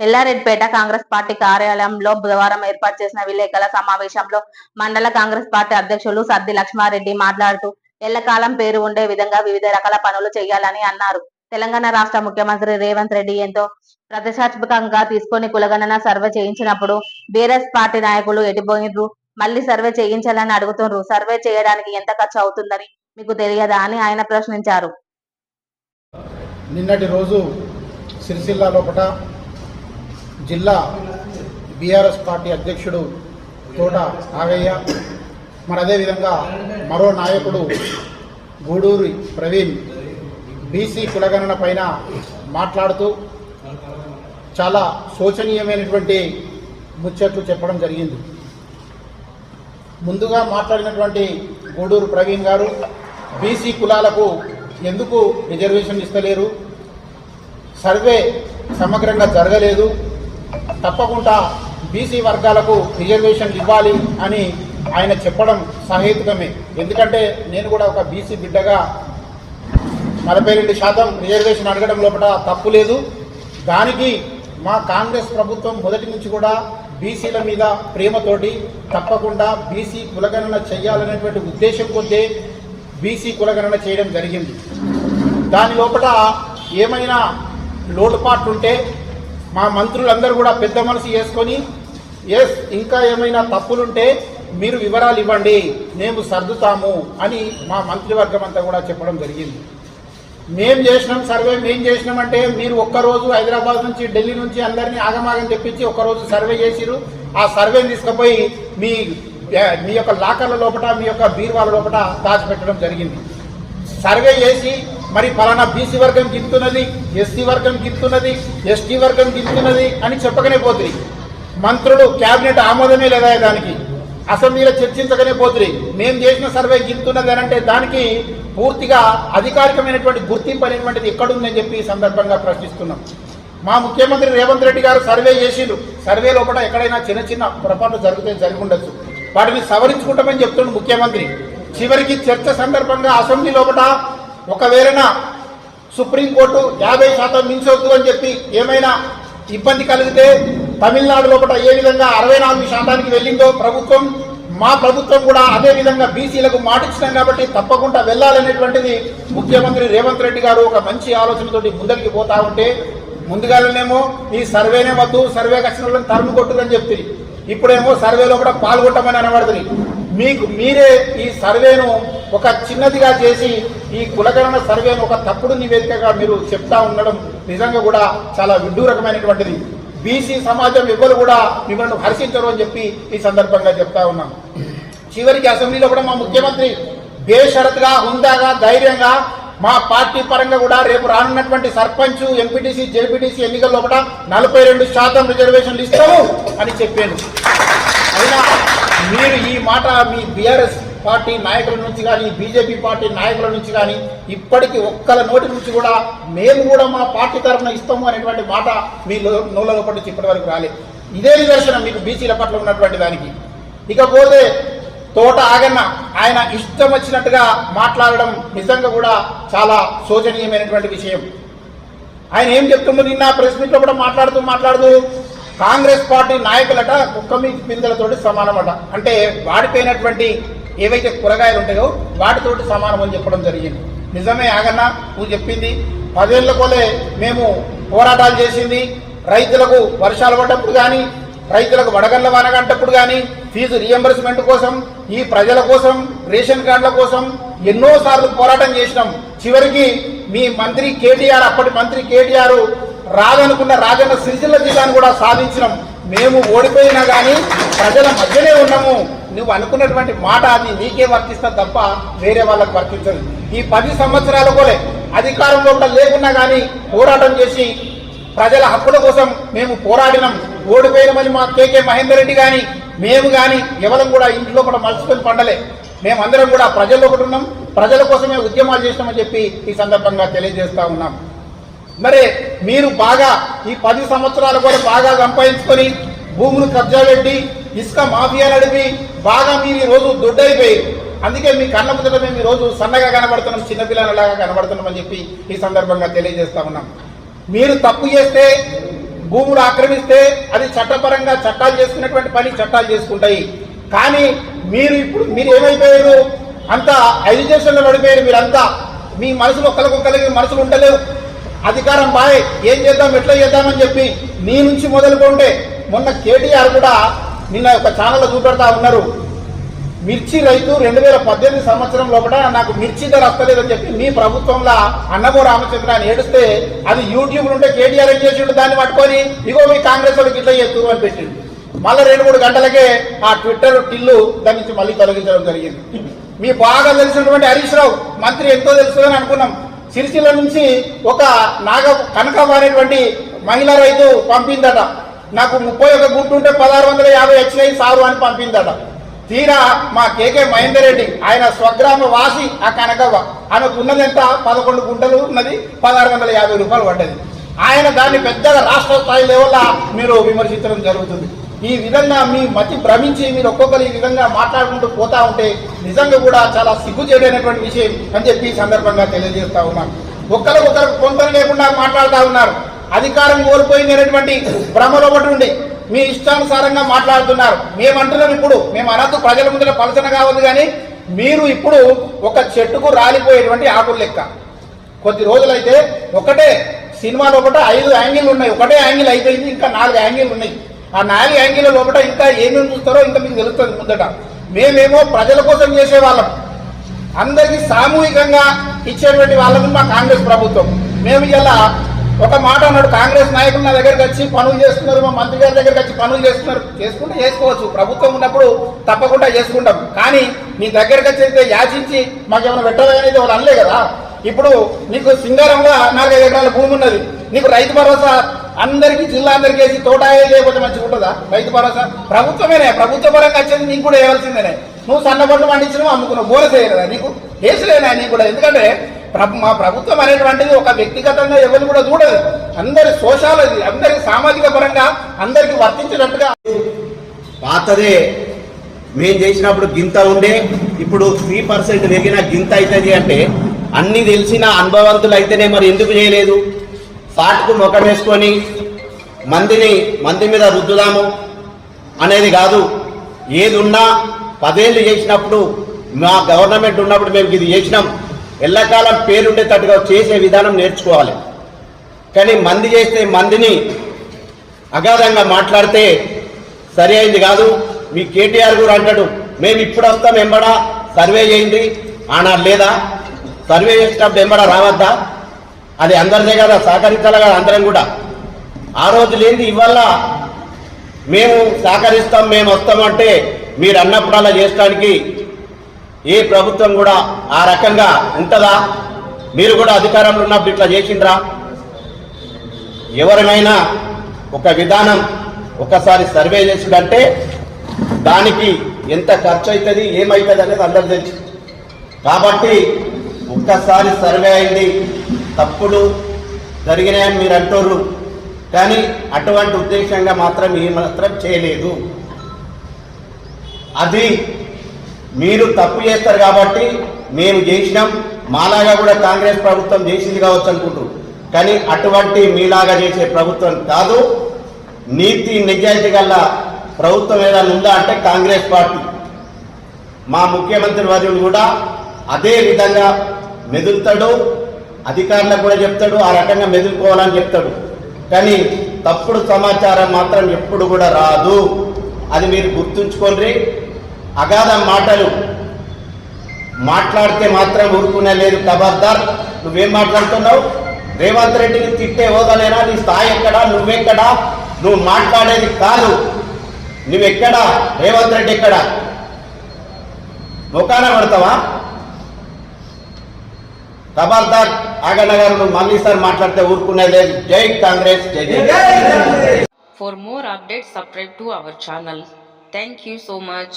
Yellareddypet Congress party కార్యాలయంలో బుధవారం ఏర్పాటు చేసిన విలేకరుల సమావేశంలో మండల కాంగ్రెస్ పార్టీ అధ్యక్షులు సద్ది లక్ష్మారెడ్డి మాట్లాడుతూ ఎల్లకాలం పేరు ఉండే విధంగా వివిధ రకాల పనులు చేయాలని అన్నారు. తెలంగాణ రాష్ట్ర ముఖ్యమంత్రి రేవంత్ రెడ్డి ఎంతో ప్రతిష్టాత్మకంగా తీసుకొని కులగణన సర్వే చేయించినప్పుడు బీఆర్ఎస్ పార్టీ నాయకులు ఎటుపోయినరు? మళ్ళీ సర్వే చేయించాలని అడుగుతున్నారు సర్వే చేయడానికి ఎంత ఖర్చు అవుతుందని మీకు తెలియదా అని ఆయన ప్రశ్నించారు. నిన్నటి రోజు సిరిసిల్ల లోపల జిల్లా బీఆర్ఎస్ పార్టీ అధ్యక్షుడు తోట నాగయ్య మరి అదేవిధంగా మరో నాయకుడు గూడూరి ప్రవీణ్ బీసీ కులగణన పైన మాట్లాడుతూ చాలా శోచనీయమైనటువంటి ముచ్చట్లు చెప్పడం జరిగింది. ముందుగా మాట్లాడినటువంటి గూడూరు ప్రవీణ్ గారు బీసీ కులాలకు ఎందుకు రిజర్వేషన్ ఇస్తలేరు? సర్వే సమగ్రంగా జరగలేదు. తప్పకుండా బీసీ వర్గాలకు రిజర్వేషన్ ఇవ్వాలి అని ఆయన చెప్పడం సహేతుకమే. ఎందుకంటే నేను కూడా ఒక బీసీ బిడ్డగా నలభై రెండు శాతం రిజర్వేషన్ అడగడం లోపల తప్పు లేదు. దానికి మా కాంగ్రెస్ ప్రభుత్వం మొదటి నుంచి కూడా బీసీల మీద ప్రేమతోటి తప్పకుండా బీసీ కులగణన చేయాలనేటువంటి ఉద్దేశం కొద్దే బీసీ కులగణన చేయడం జరిగింది. దాని లోపల ఏమైనా లోటుపాట్లుంటే మా మంత్రులందరూ కూడా పెద్ద మనసు చేసుకొని ఎస్ ఇంకా ఏమైనా తప్పులుంటే మీరు వివరాలు ఇవ్వండి మేము సర్దుతాము అని మా మంత్రివర్గం అంతా కూడా చెప్పడం జరిగింది. మేం చేసినాం సర్వే మేం చేసినామంటే మీరు ఒక్కరోజు హైదరాబాద్ నుంచి ఢిల్లీ నుంచి అందరినీ ఆగమాగం తెప్పించి ఒక్కరోజు సర్వే చేసిరు ఆ సర్వేని తీసుకుపోయి మీ మీ యొక్క లాకర్ల లోపల మీ యొక్క బీర్వాల లోపల దాచిపెట్టడం జరిగింది. సర్వే చేసి మరి ఫలానా బీసీ వర్గం గిత్తున్నది ఎస్సీ వర్గం గిత్తున్నది ఎస్టీ వర్గం గిత్తున్నది అని చెప్పకనే పోతుంది మంత్రులు క్యాబినెట్ ఆమోదమే లేదా దానికి? అసెంబ్లీలో చర్చించకనే పోతుంది మేము చేసిన సర్వే గిత్తున్నది అని అంటే దానికి పూర్తిగా అధికారికమైనటువంటి గుర్తింపు అనేటువంటిది ఎక్కడుందని చెప్పి ఈ సందర్భంగా ప్రశ్నిస్తున్నాం. మా ముఖ్యమంత్రి రేవంత్ రెడ్డి గారు సర్వే చేసిండు. సర్వే లోపల ఎక్కడైనా చిన్న చిన్న పొరపాట్లు జరిగితే జరిగి ఉండొచ్చు వాటిని సవరించుకుంటామని చెప్తుండు ముఖ్యమంత్రి. చివరికి చర్చ సందర్భంగా అసెంబ్లీ లోపల ఒకవేళ సుప్రీంకోర్టు యాభై శాతం మించవద్దు అని చెప్పి ఏమైనా ఇబ్బంది కలిగితే తమిళనాడు లోపల ఏ విధంగా అరవై నాలుగు శాతానికి వెళ్ళిందో ప్రభుత్వం మా ప్రభుత్వం కూడా అదే విధంగా బీసీలకు మాటిచ్చినాం కాబట్టి తప్పకుండా వెళ్ళాలనేటువంటిది ముఖ్యమంత్రి రేవంత్ రెడ్డి గారు ఒక మంచి ఆలోచనతోటి ముందరికి పోతా ఉంటే ముందుగానేమో ఈ సర్వేనే వద్దు సర్వే వచ్చిన వాళ్ళని తరుము కొట్టుదని చెప్తుంది. ఇప్పుడేమో సర్వేలో కూడా పాల్గొట్టమని అనబడుతుంది. మీకు మీరే ఈ సర్వేను ఒక చిన్నదిగా చేసి ఈ కులగణన సర్వేను ఒక తప్పుడు నివేదికగా మీరు చెప్తా ఉండడం నిజంగా కూడా చాలా విడ్డూరకమైనటువంటిది. బీసీ సమాజం ఎవరు కూడా మిమ్మల్ని హర్షించరు అని చెప్పి ఈ సందర్భంగా చెప్తా ఉన్నాను. చివరికి అసెంబ్లీలో కూడా మా ముఖ్యమంత్రి బేషరత్గా హుందాగా ధైర్యంగా మా పార్టీ పరంగా కూడా రేపు రానున్నటువంటి సర్పంచ్ ఎంపీటీసీ జెడ్పీటీసీ ఎన్నికల్లో కూడా నలభై రెండు శాతం రిజర్వేషన్లు ఇస్తాము అని చెప్పాను. అయినా మీరు ఈ మాట మీ బీఆర్ఎస్ పార్టీ నాయకుల నుంచి కానీ బీజేపీ పార్టీ నాయకుల నుంచి కానీ ఇప్పటికీ ఒక్కల నోటి నుంచి కూడా మేము కూడా మా పార్టీ తరఫున ఇస్తాము అనేటువంటి మాట మీ నోళ్ళలో పట్టు ఇప్పటి వరకు రాలేదు. ఇదే నిదర్శనం మీకు బీసీల పట్ల ఉన్నటువంటి దానికి. ఇకపోతే తోట ఆగన్న ఆయన ఇష్టం వచ్చినట్టుగా మాట్లాడడం నిజంగా కూడా చాలా శోచనీయమైనటువంటి విషయం. ఆయన ఏం చెప్తుండో నిన్న ప్రెస్ మీట్లో కూడా మాట్లాడుతూ మాట్లాడుతూ కాంగ్రెస్ పార్టీ నాయకులట కుక్క మీ పిందెలతోటి సమానమట. అంటే వాడిపోయినటువంటి ఏవైతే కూరగాయలు ఉంటాయో వాటితోటి సమానం అని చెప్పడం జరిగింది. నిజమే ఆగన్న నువ్వు చెప్పింది. పదేళ్ళ కోలే మేము పోరాటాలు చేసింది. రైతులకు వర్షాలు పడ్డప్పుడు కానీ రైతులకు వడగళ్ళ వానగంటప్పుడు కానీ ఫీజు రియంబర్స్మెంట్ కోసం ఈ ప్రజల కోసం రేషన్ కార్డుల కోసం ఎన్నోసార్లు పోరాటం చేసినాం. చివరికి మీ మంత్రి కేటీఆర్ అప్పటి మంత్రి కేటీఆర్ రాదనుకున్న రాజన్న సిరిసిల్ల జిల్లాను కూడా సాధించినాం. మేము ఓడిపోయినా కానీ ప్రజల మధ్యనే ఉన్నాము. నువ్వు అనుకున్నటువంటి మాట అది నీకే వర్తిస్తా తప్ప వేరే వాళ్ళకి వర్తించదు. ఈ పది సంవత్సరాల కూడా అధికారంలో కూడా లేకున్నా కానీ పోరాటం చేసి ప్రజల హక్కుల కోసం మేము పోరాడినాం. ఓడిపోయినామని మా కేకే మహేందర్ రెడ్డి కానీ మేము కానీ ఎవరం కూడా ఇంట్లో కూడా మలుచుకొని పండలే. మేమందరం కూడా ప్రజల్లో ఒకటి ఉన్నాం. ప్రజల కోసమే ఉద్యమాలు చేసినామని చెప్పి ఈ సందర్భంగా తెలియజేస్తా ఉన్నాం. మరి మీరు బాగా ఈ పది సంవత్సరాలు కూడా బాగా సంపాదించుకొని భూములు కబ్జా పెట్టి ఇసుక మాఫియాలు అడిపి బాగా మీరు ఈరోజు రోజు దొడ్డైపోయి అందుకే మీ కళ్ళ ముందర మేము రోజు సన్నగా కనబడుతున్నాం చిన్నపిల్లలలాగా కనబడుతున్నాం అని చెప్పి ఈ సందర్భంగా తెలియజేస్తా ఉన్నాం. మీరు తప్పు చేస్తే భూములు ఆక్రమిస్తే అది చట్టపరంగా చట్టాలు చేసుకున్నటువంటి పని చట్టాలు చేసుకుంటాయి. కానీ మీరు ఇప్పుడు మీరు ఏమైపోయారు? అంతా ఎడ్యుకేషన్లో పడిపోయారు మీరంతా. మీ మనసులో ఒకరికొకరికి మనసులు ఉండలేవు అధికారం బాయ్ ఏం చేద్దాం ఎట్లా చేద్దామని చెప్పి నీ నుంచి మొదలుకుంటే మొన్న కేటీఆర్ కూడా నిన్న ఒక ఛానల్లో చూపెడతా ఉన్నారు. మిర్చి రైతు రెండు వేల పద్దెనిమిది సంవత్సరం లోపల నాకు మిర్చి ధర వస్తలేదని చెప్పి మీ ప్రభుత్వంలో అన్నమో రామచంద్ర అని ఏడిస్తే అది యూట్యూబ్ ఉంటే కేటీఆర్ ఏం చేసిండు? దాన్ని పట్టుకొని ఇగో మీ కాంగ్రెస్ వాళ్ళకి ఇట్లా చేస్తూ అని పెట్టిండు. మళ్ళీ రెండు మూడు గంటలకే ఆ ట్విట్టర్ టిల్లు దాని నుంచి మళ్ళీ తొలగించడం జరిగింది. మీ బాగా తెలిసినటువంటి హరీష్ రావు మంత్రి ఎంతో తెలుసు అని అనుకున్నాం. సిరిసిల్ల నుంచి ఒక నాగ కనకమ్మ అనేటువంటి మహిళా రైతు పంపిందట. నాకు ముప్పై ఒక గుంటుంటే పదహారు వందల యాభై వచ్చినాయి సారు అని పంపిందట. తీరా మా కేకే మహేందర్ రెడ్డి ఆయన స్వగ్రామ వాసి ఆ కనకవ్వ. ఆమెకు ఉన్నది ఎంత పదకొండు గుంటలు ఉన్నది పదహారు వందల యాభై రూపాయలు పడ్డది. ఆయన దాన్ని పెద్దగా రాష్ట్ర స్థాయి లెవెల్లో మీరు విమర్శించడం జరుగుతుంది. ఈ విధంగా మీ మతి భ్రమించి మీరు ఒక్కొక్కరు ఈ విధంగా మాట్లాడుకుంటూ పోతా ఉంటే నిజంగా కూడా చాలా సిగ్గుచేటైనటువంటి విషయం అని చెప్పి ఈ సందర్భంగా తెలియజేస్తా ఉన్నాను ఒక్కరికొకరికి కొంత లేకుండా మాట్లాడుతూ ఉన్నారు. అధికారం కోల్పోయిందనేటువంటి భ్రమలో ఒకటి ఉండే. మీ ఇష్టానుసారంగా మాట్లాడుతున్నారు. మేమంటున్నాం ఇప్పుడు. మేము అనద్దు ప్రజల ముందర పలసన కావద్దు కానీ మీరు ఇప్పుడు ఒక చెట్టుకు రాలిపోయేటువంటి ఆకులు లెక్క. కొద్ది రోజులైతే ఒకటే సినిమాలో ఒకటే ఐదు యాంగిల్ ఉన్నాయి. ఒకటే యాంగిల్ అయిపోయింది ఇంకా నాలుగు యాంగిల్ ఉన్నాయి. ఆ నాలుగు యాంగిల్ లోపల ఇంకా ఏమేమి చూస్తారో ఇంకా మీకు తెలుస్తుంది ముందట. మేమేమో ప్రజల కోసం చేసేవాళ్ళం. అందరికీ సామూహికంగా ఇచ్చేటువంటి వాళ్ళము మా కాంగ్రెస్ ప్రభుత్వం. మేము ఇలా ఒక మాట అన్నాడు కాంగ్రెస్ నాయకులు నా దగ్గరికి వచ్చి పనులు చేస్తున్నారు మా మంత్రి గారి దగ్గరికి వచ్చి పనులు చేస్తున్నారు. చేసుకుంటే చేసుకోవచ్చు ప్రభుత్వం ఉన్నప్పుడు తప్పకుండా చేసుకుంటాం. కానీ మీ దగ్గరికి వచ్చి అయితే యాచించి మాకేమైనా పెట్టాలనేది వాళ్ళు అనలే కదా. ఇప్పుడు నీకు సింగారంలో నాలుగైదు ఎకరాల భూమి ఉన్నది. నీకు రైతు భరోసా అందరికీ జిల్లా అందరికీ వేసి తోటాయే చేయకపోతే మంచిగా ఉంటుందా? రైతు భరోసా ప్రభుత్వమేనే ప్రభుత్వ పరంగా వచ్చేది నీకు కూడా వేయాల్సిందేనే. నువ్వు సన్నబడ్లు పండించినవు అమ్ముకున్నావు బోనస్ వేయలేదా నీకు? వేసలేనా నీకు కూడా? ఎందుకంటే మా ప్రభుత్వం అనేటువంటిది ఒక వ్యక్తిగతంగా ఎవరు కూడా చూడదు. అందరి సోషాలజీ అందరి సామాజిక పరంగా అందరికి వర్తించినట్టుగా పాతదే. మేం చేసినప్పుడు గింత ఉండే ఇప్పుడు త్రీ పర్సెంట్ పెరిగిన గింత అవుతుంది అంటే అన్ని తెలిసిన అనుభవంతులు అయితేనే మరి ఎందుకు చేయలేదు? పాటకు ముఖం వేసుకొని మందిని మంది మీద రుద్దుదాము అనేది కాదు. ఏది ఉన్నా పదేళ్ళు చేసినప్పుడు మా గవర్నమెంట్ ఉన్నప్పుడు మేము ఇది చేసినాం. ఎల్లకాలం పేరుండేటట్టుగా చేసే విధానం నేర్చుకోవాలి. కానీ మంది చేస్తే మందిని అగాధంగా మాట్లాడితే సరి అయింది కాదు. మీ కేటీఆర్ కూడా అంటాడు మేము ఇప్పుడు వస్తాం ఎంబడా సర్వే చేయండి. ఆనా లేదా? సర్వే చేసేటప్పుడు ఎంబడా రావద్దా? అది అందరిదే కదా సహకరించాలి కదా అందరం కూడా. ఆ రోజు లేనిది ఇవాళ మేము సహకరిస్తాం మేము వస్తామంటే మీరు అన్నప్పుడు అలా ఈ ఏ ప్రభుత్వం కూడా ఆ రకంగా ఉంటుందా? మీరు కూడా అధికారంలో ఉన్నప్పుడు ఇట్లా చేసిండ్రా? ఎవరినైనా ఒక విధానం ఒకసారి సర్వే చేసుడంటే దానికి ఎంత ఖర్చు అవుతుంది ఏమవుతుంది అనేది అందరు తెలుసు. కాబట్టి ఒక్కసారి సర్వే అయింది తప్పులు జరిగినాయని మీరు అంటుర్రు. కానీ అటువంటి ఉద్దేశంగా మాత్రం ఏ మాత్రం చేయలేదు. అది మీరు తప్పు చేస్తారు కాబట్టి మేము చేసినాం మాలాగా కూడా కాంగ్రెస్ ప్రభుత్వం చేసింది కావచ్చు అనుకుంటారు కానీ అటువంటి మీలాగా చేసే ప్రభుత్వం కాదు. నీతి నిజాయితీ గల ప్రభుత్వం ఏదైనా ఉందా అంటే కాంగ్రెస్ పార్టీ. మా ముఖ్యమంత్రి వర్యుడు కూడా అదే విధంగా మెదులుతాడు. అధికారులకు కూడా చెప్తాడు. ఆ రకంగా మెదులుకోవాలని చెప్తాడు. కానీ తప్పుడు సమాచారం మాత్రం ఎప్పుడు కూడా రాదు. అది మీరు గుర్తుంచుకోండి. అగాధ మాటలు. మాట్లాడితే మాత్రం ఊరుకునే లేదు ఖబర్దార్ నువ్వేం మాట్లాడుతున్నావు? రేవంత్ రెడ్డిని తిట్టే హోదాలేనా నీ స్థాయి ఎక్కడా? నువ్వెక్కడా? నువ్వు మాట్లాడేది కాదు. నువ్వెక్కడా? రేవంత్ రెడ్డి ఎక్కడా? ముఖాన పడతావా? ఖబర్దార్ ఆగన్న గారు నువ్వు మళ్ళీ సార్ మాట్లాడితే ఊరుకునేది లేదు. జై కాంగ్రెస్ జై జై. For more updates, subscribe to our channel. Thank you so much.